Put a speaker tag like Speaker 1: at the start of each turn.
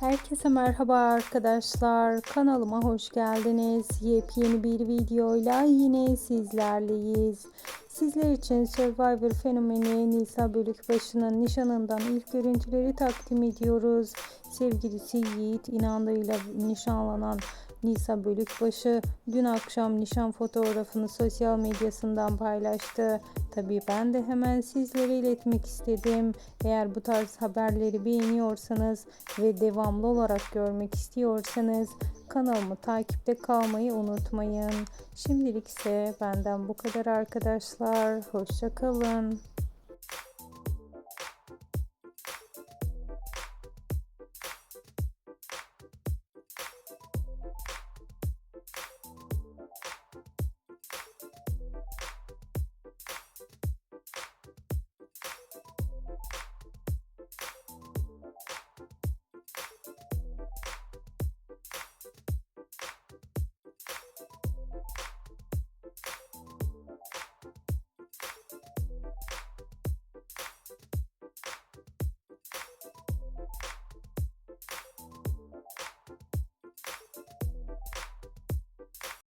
Speaker 1: Herkese merhaba arkadaşlar. Kanalıma hoş geldiniz. Yepyeni bir videoyla yine sizlerleyiz. Sizler için Survivor fenomeni Nisa Bölükbaşı'nın nişanından ilk görüntüleri takdim ediyoruz. Sevgilisi Yiğit inandığıyla nişanlanan Nisa Bölükbaşı dün akşam nişan fotoğrafını sosyal medyasından paylaştı. Tabii ben de hemen sizlere iletmek istedim. Eğer bu tarz haberleri beğeniyorsanız ve devamlı olarak görmek istiyorsanız kanalımı takipte kalmayı unutmayın. Şimdilik ise benden bu kadar arkadaşlar. Hoşçakalın.